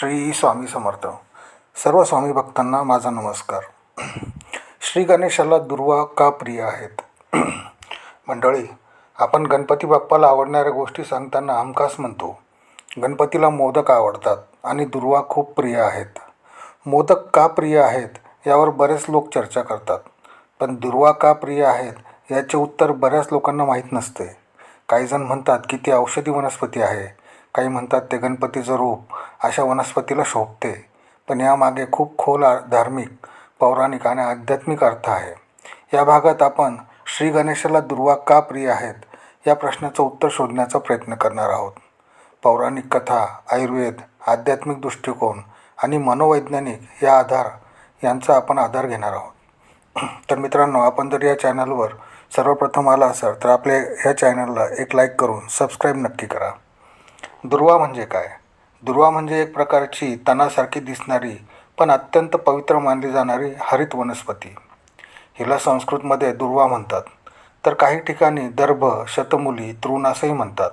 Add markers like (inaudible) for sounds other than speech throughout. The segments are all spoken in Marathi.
श्री स्वामी समर्थ. सर्व स्वामी भक्तांना माझा नमस्कार. श्री गणेशाला दुर्वा का प्रिय आहेत? मंडळी आपण गणपती बाप्पाला आवडणाऱ्या गोष्टी सांगताना हमखास म्हणतो गणपतीला मोदक आवडतात आणि दुर्वा खूप प्रिय आहेत. मोदक का प्रिय आहेत यावर बरेच लोक चर्चा करतात पण दुर्वा का प्रिय आहेत याचे उत्तर बऱ्याच लोकांना माहीत नसते. काहीजण म्हणतात की ती औषधी वनस्पती आहे काही म्हणतात ते गणपतीचं रूप अशा वनस्पतीला शोभते. पण यामागे खूप खोल आ- धार्मिक पौराणिक आणि आध्यात्मिक अर्थ आहे. या भागात आपण श्री गणेशाला दुर्वा का प्रिय आहेत या प्रश्नाचं उत्तर शोधण्याचा प्रयत्न करणार आहोत. पौराणिक कथा आयुर्वेद आध्यात्मिक दृष्टिकोन आणि मनोवैज्ञानिक या आधार यांचा आपण आधार घेणार आहोत. तर मित्रांनो आपण जर या चॅनलवर सर्वप्रथम आला असाल तर आपल्या ह्या चॅनलला एक लाईक करून सबस्क्राईब नक्की करा. दुर्वा म्हणजे काय? दुर्वा म्हणजे एक प्रकारची तणासारखी दिसणारी पण अत्यंत पवित्र मानली जाणारी हरित वनस्पती. हिला संस्कृतमध्ये दुर्वा म्हणतात. तर काही ठिकाणी दर्भ शतमुली तृण असंही म्हणतात.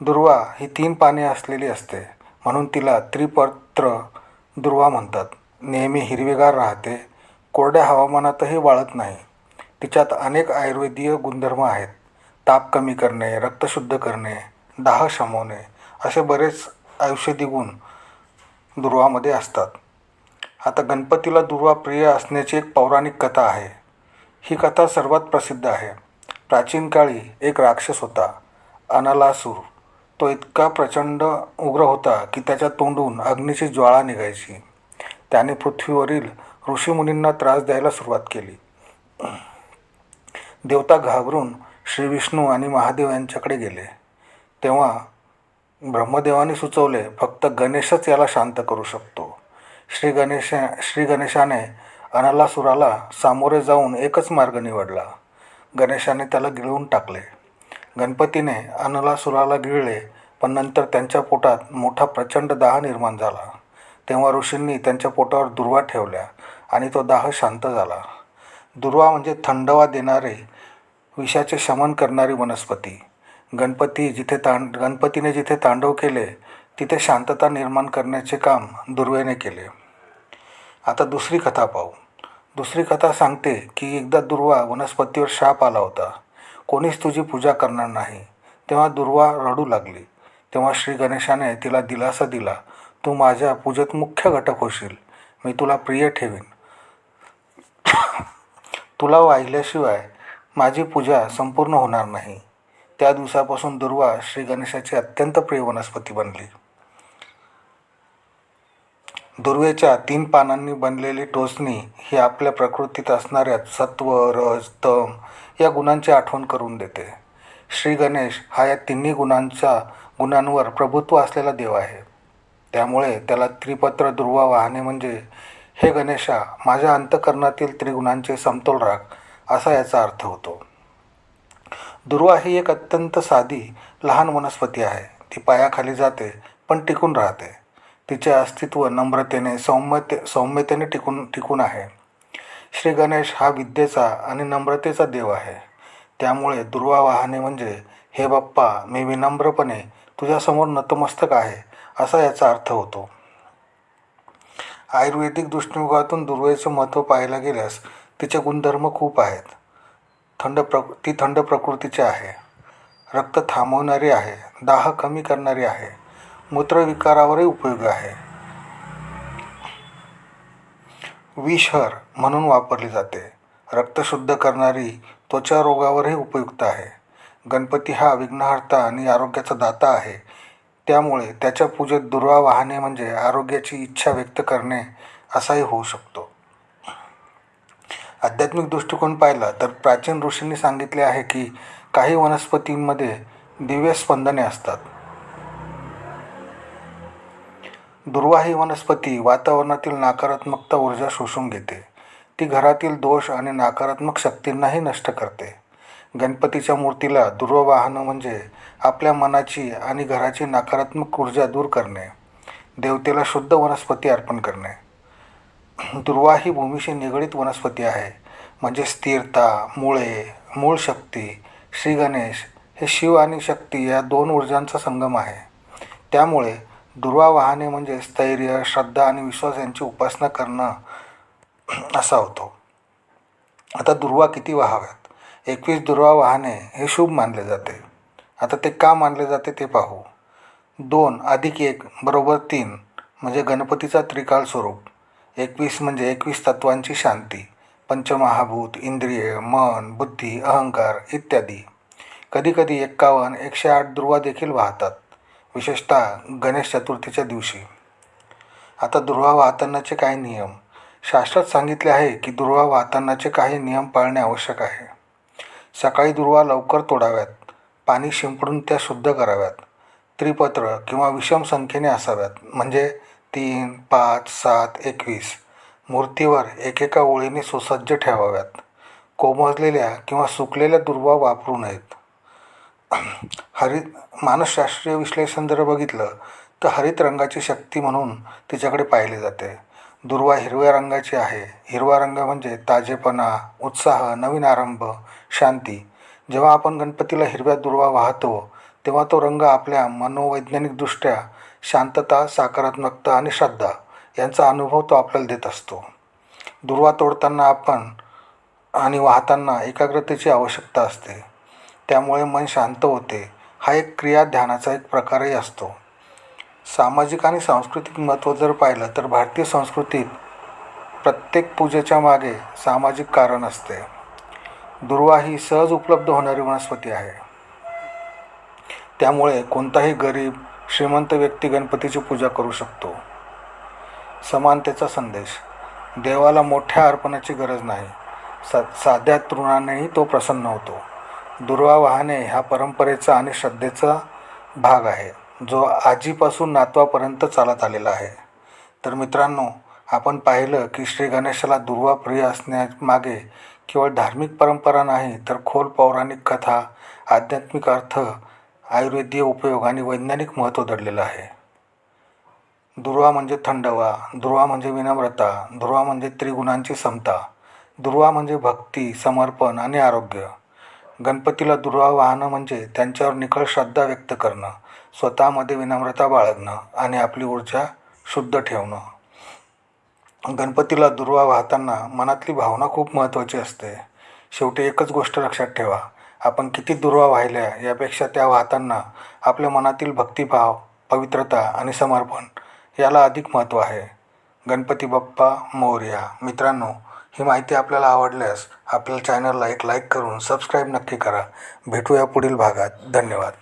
दुर्वा ही तीन पाने असलेली असते म्हणून तिला त्रिपत्र दुर्वा म्हणतात. नेहमी हिरवेगार राहते कोरड्या हवामानातही वाळत नाही. तिच्यात अनेक आयुर्वेदीय गुणधर्म आहेत. ताप कमी करणे रक्तशुद्ध करणे दाह शमवणे असे बरेच औषधी गुण दुर्वामध्ये असतात. आता गणपतीला दुर्वा प्रिय असण्याची एक पौराणिक कथा आहे. ही कथा सर्वात प्रसिद्ध आहे. प्राचीन काळी एक राक्षस होता अनालासूर. तो इतका प्रचंड उग्र होता की त्याच्या तोंडून अग्नीची ज्वाळा निघायची. त्याने पृथ्वीवरील ऋषीमुनींना त्रास द्यायला सुरुवात केली. देवता घाबरून श्री विष्णू आणि महादेव यांच्याकडे गेले. तेव्हा ब्रह्मदेवाने सुचवले फक्त गणेशच याला शांत करू शकतो. श्री गणेश श्री गणेशाने अनलासुराला सामोरे जाऊन एकच मार्ग निवडला. गणेशाने त्याला गिळून टाकले. गणपतीने अनलासुराला गिळले पण नंतर त्यांच्या पोटात मोठा प्रचंड दाह निर्माण झाला. तेव्हा ऋषींनी त्यांच्या पोटावर दुर्वा ठेवल्या आणि तो दाह शांत झाला. दुर्वा म्हणजे थंडवा देणारे विषाचे शमन करणारी वनस्पती. गणपती जिथे तांड गणपतीने जिथे तांडव केले तिथे शांतता निर्माण करण्याचे काम दुर्वेने केले. आता दुसरी कथा पाहू. दुसरी कथा सांगते की एकदा दुर्वा वनस्पतीवर शाप आला होता. कोणीच तुझी पूजा करणार नाही. तेव्हा दुर्वा रडू लागली. तेव्हा श्री गणेशाने तिला दिलासा दिला तू माझ्या पूजेत मुख्य घटक होशील. मी तुला प्रिय ठेवीन. (coughs) तुला वाहिल्याशिवाय माझी पूजा संपूर्ण होणार नाही. त्या दिवसापासून दुर्वा श्री गणेशाची अत्यंत प्रिय वनस्पती बनली. दुर्वेच्या तीन पानांनी बनलेली टोचणी ही आपल्या प्रकृतीत असणाऱ्या सत्व रज तम या गुणांची आठवण करून देते. श्री गणेश हा या तिन्ही गुणांचा गुणांवर प्रभुत्व असलेला देव आहे. त्यामुळे त्याला त्रिपत्र दुर्वा वाहने म्हणजे हे गणेशा माझ्या अंतकरणातील त्रिगुणांचे समतोल राख असा याचा अर्थ होतो. दुर्वा ही एक अत्यंत साधी लहान वनस्पती आहे. ती पायाखाली जाते पण टिकून राहते. तिचे अस्तित्व नम्रतेने सौम्यते सौम्यतेने टिकून टिकून आहे. श्री गणेश हा विद्येचा आणि नम्रतेचा देव आहे. त्यामुळे दुर्वा वाहने म्हणजे हे बाप्पा मी विनम्रपणे तुझ्यासमोर नतमस्तक आहे असा याचा अर्थ होतो. आयुर्वेदिक दृष्टिकोनातून दुर्वेचं महत्त्व पाहायला गेल्यास तिचे गुणधर्म खूप आहेत. थंड प्र ती थंड प्रकृतीची आहे. रक्त थांबवणारी आहे. दाह कमी करणारी आहे. मूत्रविकारावरही उपयोगी आहे. विषहर म्हणून वापरली जाते. रक्त शुद्ध करणारी त्वचा रोगावरही उपयुक्त आहे. गणपती हा विघ्नहर्ता आणि आरोग्याचा दाता आहे. त्यामुळे त्याच्या पूजेत दुर्वा वाहणे म्हणजे आरोग्याची इच्छा व्यक्त करणे असाही होऊ शकतो. आध्यात्मिक दृष्टिकोन पाहिला तर प्राचीन ऋषींनी सांगितले आहे की काही वनस्पतींमध्ये दिव्य स्पंदने असतात. दुर्वा ही वनस्पती वातावरणातील नकारात्मकता ऊर्जा शोषून घेते. ती घरातील दोष आणि नकारात्मक शक्तींनाही नष्ट करते. गणपतीच्या मूर्तीला दुर्वा वाहनं म्हणजे आपल्या मनाची आणि घराची नकारात्मक ऊर्जा दूर करणे. देवतेला शुद्ध वनस्पती अर्पण करणे. दुर्वा ही भूमीशी निगडीत वनस्पती आहे. म्हणजे स्थिरता मुळे मूळ शक्ती श्री गणेश हे शिव आणि शक्ती या दोन ऊर्जांचा संगम आहे. त्यामुळे दुर्वा वाहने म्हणजे स्थैर्य श्रद्धा आणि विश्वास यांची उपासना करणं (clears throat) असा होतो. आता दुर्वा किती वाहाव्यात? एकवीस दुर्वा वाहने हे शुभ मानले जाते. आता ते का मानले जाते ते पाहू. दोन अधिक एक बरोबर तीन म्हणजे गणपतीचा त्रिकाल स्वरूप. एकवीस म्हणजे एकवीस तत्वांची शांती पंचमहाभूत इंद्रिय मन बुद्धी अहंकार इत्यादी. कधीकधी एक्कावन्न एकशे आठ दुर्वा देखील वाहतात विशेषतः गणेश चतुर्थीच्या दिवशी. आता दुर्वा वाहतानाचे काही नियम. शास्त्रात सांगितले आहे की दुर्वा वाहतानाचे काही नियम पाळणे आवश्यक आहे. सकाळी दुर्वा लवकर तोडाव्यात पाणी शिंपडून त्या शुद्ध कराव्यात त्रिपत्र किंवा विषम संख्येने असाव्यात म्हणजे तीन पाच सात एकवीस. मूर्तीवर एकेका ओळीने सुसज्ज ठेवाव्यात. कोमजलेल्या किंवा सुकलेल्या दुर्वा वापरू नयेत. हरित मानसशास्त्रीय विश्लेषण जर बघितलं तर हरित रंगाची शक्ती म्हणून तिच्याकडे पाहिले जाते. दुर्वा हिरव्या रंगाची आहे. हिरवा रंग म्हणजे ताजेपणा उत्साह नवीन आरंभ शांती. जेव्हा आपण गणपतीला हिरव्या दुर्वा वाहतो तेव्हा तो रंग आपल्या मनोवैज्ञानिकदृष्ट्या शांतता सकारात्मकता आणि श्रद्धा यांचा अनुभव तो आपल्याला देत असतो. दुर्वा तोडताना आपण आणि वाहताना एकाग्रतेची आवश्यकता असते. त्यामुळे मन शांत होते. हा एक क्रिया ध्यानाचा एक प्रकारही असतो. सामाजिक आणि सांस्कृतिक महत्त्व जर पाहिलं तर भारतीय संस्कृतीत प्रत्येक पूजेच्या मागे सामाजिक कारण असते. दुर्वा ही सहज उपलब्ध होणारी वनस्पती आहे. त्यामुळे कोणताही गरीब श्रीमंत व्यक्ती गणपतीची पूजा करू शकतो. समानतेचा संदेश. देवाला मोठ्या अर्पणाची गरज नाही. सा साध्या तृणानेही तो प्रसन्न होतो. दुर्वा वाहने ह्या परंपरेचा आणि श्रद्धेचा भाग आहे जो आजीपासून नातवापर्यंत चालत आलेला आहे. तर मित्रांनो आपण पाहिलं की श्री गणेशाला दुर्वा प्रिय असण्यामागे केवळ धार्मिक परंपरा नाही तर खोल पौराणिक कथा आध्यात्मिक अर्थ आयुर्वेदीय उपयोग आणि वैज्ञानिक महत्त्व दडलेलं आहे. दुर्वा म्हणजे थंडवा दुर्वा म्हणजे विनम्रता दुर्वा म्हणजे त्रिगुणांची समता दुर्वा म्हणजे भक्ती समर्पण आणि आरोग्य. गणपतीला दुर्वा वाहनं म्हणजे त्यांच्यावर निखळ श्रद्धा व्यक्त करणं स्वतःमध्ये विनम्रता बाळगणं आणि आपली ऊर्जा शुद्ध ठेवणं. गणपतीला दुर्वा वाहताना मनातली भावना खूप महत्त्वाची असते. शेवटी एकच गोष्ट लक्षात ठेवा आपण किती दुर्वा वाहिल्या यापेक्षा त्या वाहताना आपल्या मनातील भक्तिभाव पवित्रता आणि समर्पण याला अधिक महत्त्व आहे. गणपती बाप्पा मौर्या मित्रांनो ही माहिती आपल्याला आवडल्यास आपल्या चॅनलला एक लाईक करून सबस्क्राईब नक्की करा. भेटूया पुढील भागात. धन्यवाद.